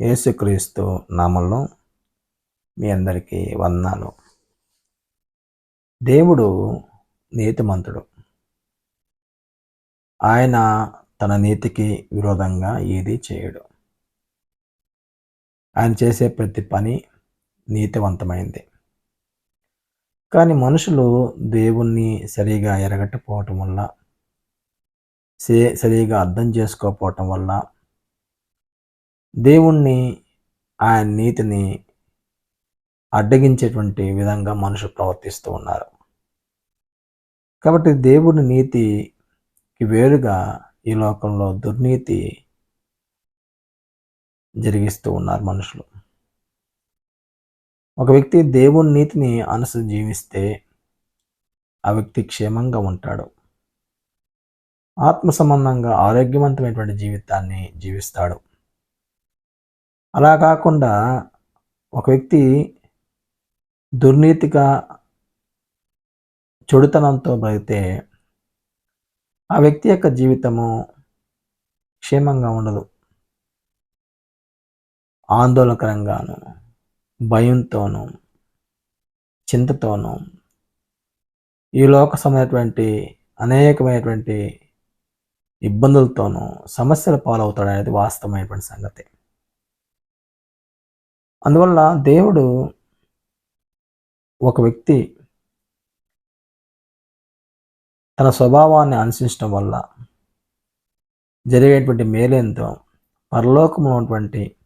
యేసుక్రీస్తు నామంలో మీ అందరికీ వందనాలు. దేవుడు నీతిమంతుడు. ఆయన తన నీతికి విరోధంగా ఏది చేయడు. ఆయన చేసే ప్రతి పని నీతివంతమైంది. కానీ మనుషులు దేవుణ్ణి సరిగా ఎరగట్టపోవటం వల్ల సరిగా అర్థం చేసుకోకపోవటం వల్ల దేవుణ్ణి ఆయన నీతిని అడ్డగించేటువంటి విధంగా మనుషులు ప్రవర్తిస్తూ ఉన్నారు. కాబట్టి దేవుని నీతికి వేరుగా ఈ లోకంలో దుర్నీతి జరిగిస్తూ ఉన్నారు మనుషులు. ఒక వ్యక్తి దేవుని నీతిని అనుసరి జీవిస్తే ఆ వ్యక్తి క్షేమంగా ఉంటాడు. ఆత్మ సంబంధంగా ఆరోగ్యవంతమైనటువంటి జీవితాన్ని జీవిస్తాడు. అలా కాకుండా ఒక వ్యక్తి దుర్నీతిగా చెడుతనంతో బ్రతితే ఆ వ్యక్తి యొక్క జీవితము క్షేమంగా ఉండదు. ఆందోళనకరంగాను భయంతోనూ చింతతోనూ ఈ లోకసమైనటువంటి అనేకమైనటువంటి ఇబ్బందులతోనూ సమస్యల పాలవుతాడు అనేది వాస్తవమైనటువంటి సంగతి. అందువల్ల దేవుడు ఒక వ్యక్తి తన స్వభావాన్ని అనుసరించడం వల్ల జరిగేటువంటి మేలేంతో పరలోకము ఉన్నటువంటి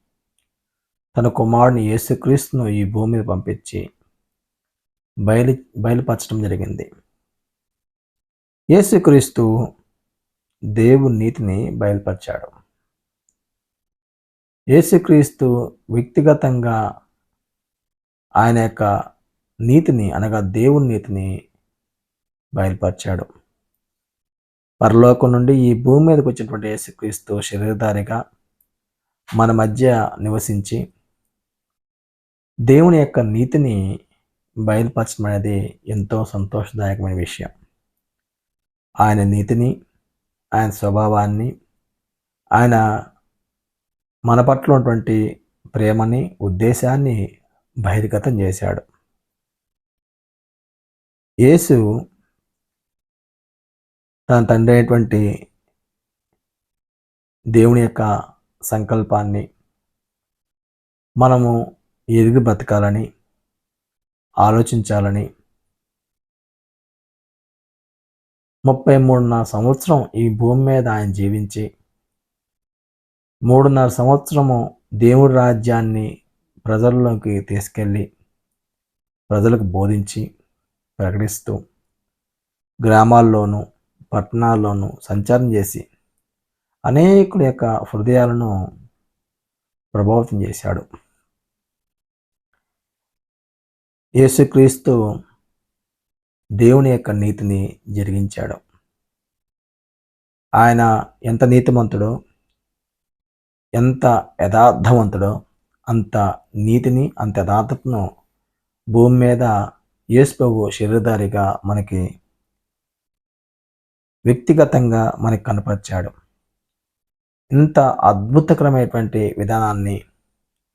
తన కుమారుని యేసుక్రీస్తును ఈ భూమి మీద పంపించి బయలు బయలుపరచడం జరిగింది. యేసుక్రీస్తు దేవుని నీతిని బయలుపరిచాడు. యేసుక్రీస్తు వ్యక్తిగతంగా ఆయన యొక్క నీతిని అనగా దేవుని నీతిని బయలుపరిచాడు. పరలోకం నుండి ఈ భూమి మీదకి వచ్చినటువంటి యేసుక్రీస్తు శరీరధారిగా మన మధ్య నివసించి దేవుని యొక్క నీతిని బయలుపరచడం అనేది ఎంతో సంతోషదాయకమైన విషయం. ఆయన నీతిని ఆయన స్వభావాన్ని ఆయన మన పట్ల ఉన్నటువంటి ప్రేమని ఉద్దేశాన్ని బహిర్గతం చేశాడు. యేసు తన తండ్రి అయినటువంటి దేవుని యొక్క సంకల్పాన్ని మనము ఎదిగి బ్రతకాలని ఆలోచించాలని ముప్పై మూడున్నర సంవత్సరం ఈ భూమి మీద ఆయన జీవించి మూడున్నర సంవత్సరము దేవుడి రాజ్యాన్ని ప్రజల్లోకి తీసుకెళ్ళి ప్రజలకు బోధించి ప్రకటిస్తూ గ్రామాల్లోనూ పట్టణాల్లోనూ సంచారం చేసి అనేకుల యొక్క హృదయాలను ప్రభావితం చేశాడు. యేసుక్రీస్తు దేవుని యొక్క నీతిని జరిగించాడు. ఆయన ఎంత నీతిమంతుడో ఎంత యథార్థవంతుడో అంత నీతిని అంత యథార్థతను భూమి మీద యేసుప్రభు శరీరధారిగా మనకి వ్యక్తిగతంగా మనకి కనపరిచాడు. ఇంత అద్భుతకరమైనటువంటి విధానాన్ని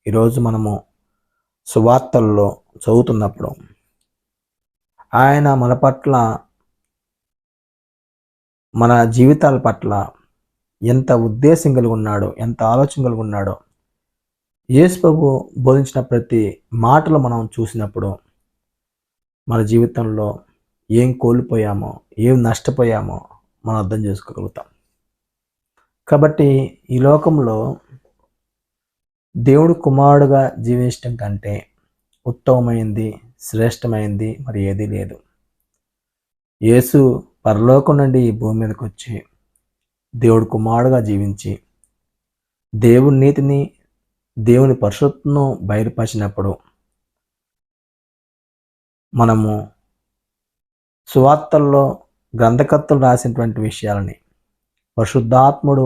ఈరోజు మనము సువార్తల్లో చదువుతున్నప్పుడు ఆయన మన పట్ల మన జీవితాల పట్ల ఎంత ఉద్దేశం కలిగి ఉన్నాడో ఎంత ఆలోచన కలిగి ఉన్నాడో. యేసు ప్రభు బోధించిన ప్రతి మాటలు మనం చూసినప్పుడు మన జీవితంలో ఏం కోల్పోయామో ఏం నష్టపోయామో మనం అర్థం చేసుకోగలుగుతాం. కాబట్టి ఈ లోకంలో దేవుడు కుమారుడుగా జీవించడం కంటే ఉత్తమమైంది శ్రేష్టమైంది మరి ఏదీ లేదు. యేసు పరలోకం నుండి ఈ భూమి మీదకి వచ్చి దేవుడు కుమారుడుగా జీవించి దేవుని నీతిని దేవుని పరిశుద్ధను బయలుపరిచినప్పుడు మనము సువార్తల్లో గ్రంథకర్తలు రాసినటువంటి విషయాలని పరిశుద్ధాత్ముడు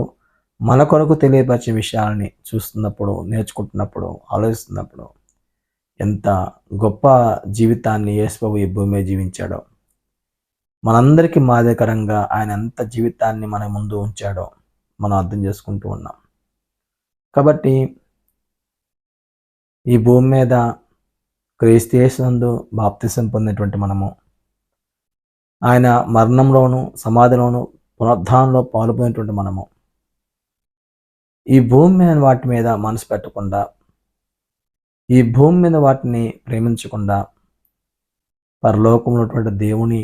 మన కొరకు తెలియపరిచే విషయాలని చూస్తున్నప్పుడు నేర్చుకుంటున్నప్పుడు ఆలోచిస్తున్నప్పుడు ఎంత గొప్ప జీవితాన్ని యేసుబాబు ఈ భూమి జీవించాడో మనందరికీ మాదేకరంగా ఆయన ఎంత జీవితాన్ని మన ముందు ఉంచాడో మనం అర్థం చేసుకుంటూ ఉన్నాం. కాబట్టి ఈ భూమి మీద క్రీస్తేశందు బాప్తిసం పొందినటువంటి మనము ఆయన మరణంలోను సమాధిలోను పునరుద్ధానంలో పాల్పొందినటువంటి మనము ఈ భూమి మీద వాటి మీద మనసు పెట్టకుండా ఈ భూమి మీద వాటిని ప్రేమించకుండా పరలోకంలో ఉన్నటువంటి దేవుని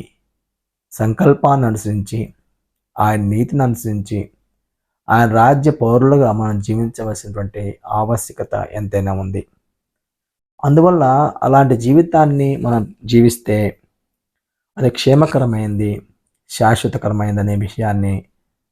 సంకల్పాన్ని అనుసరించి ఆయన నీతిని అనుసరించి ఆయన రాజ్య పౌరులుగా మనం జీవించవలసినటువంటి ఆవశ్యకత ఎంతైనా ఉంది. అందువల్ల అలాంటి జీవితాన్ని మనం జీవిస్తే అది క్షేమకరమైంది శాశ్వతకరమైంది అనే విషయాన్ని